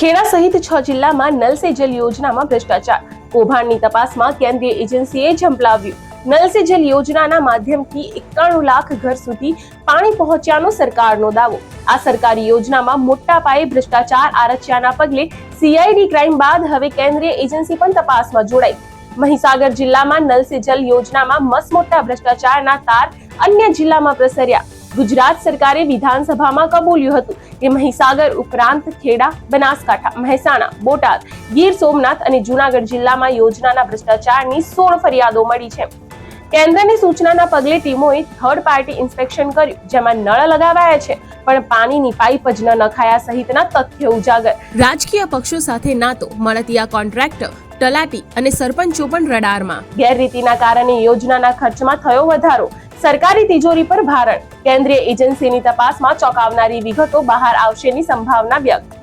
ખેડા સહિત છ જિલ્લામાં નલ સે જલ યોજનામાં ભ્રષ્ટાચાર. કૌભાંડની તપાસમાં કેન્દ્રીય એજન્સીએ ઝંપલાવ્યું. નલ સે જલ યોજનાના માધ્યમથી એકાણું લાખ ઘર સુધી પાણી પહોંચ્યાનો સરકારનો દાવો. આ સરકારી યોજનામાં મોટા પાયે ભ્રષ્ટાચાર આરચ્યાના પગલે સીઆઈડી ક્રાઇમ બાદ હવે કેન્દ્રીય એજન્સી પણ તપાસમાં જોડાઈ. મહીસાગર જિલ્લામાં નલ સે જલ યોજનામાં મસમોટા ભ્રષ્ટાચારના તાર અન્ય જિલ્લામાં પ્રસર્યા. ગુજરાત સરકારે વિધાનસભામાં કબૂલ્યું હતું કે મહીસાગર ઉપરાંત ખેડા, બનાસકાંઠા, મહેસાણા, બોટાદ, ગીર સોમનાથ અને જુનાગઢ જિલ્લામાં યોજનાના ભ્રષ્ટાચારની સોળ ફરિયાદો મળી છે. કેન્દ્રની સૂચનાના પગલે ટીમોએ થર્ડ પાર્ટી ઇન્સ્પેક્શન કર્યું, જેમાં નળ લગાવાયા છે. પણ પાણીની પાઇપ જ ન નખાયા સહિતના તથ્ય ઉજાગર. રાજકીય પક્ષો સાથે નાતો મળતિયા કોન્ટ્રાક્ટર તલાટી અને સરપંચો પણ રડારમાં. ગેરરીતિના કારણે યોજનાના ખર્ચમાં થયો વધારો. સરકારી તિજોરી પર ભારણ. કેન્દ્રીય એજન્સીની તપાસમાં ચોંકાવનારી વિગતો બહાર આવશેની સંભાવના વ્યક્ત.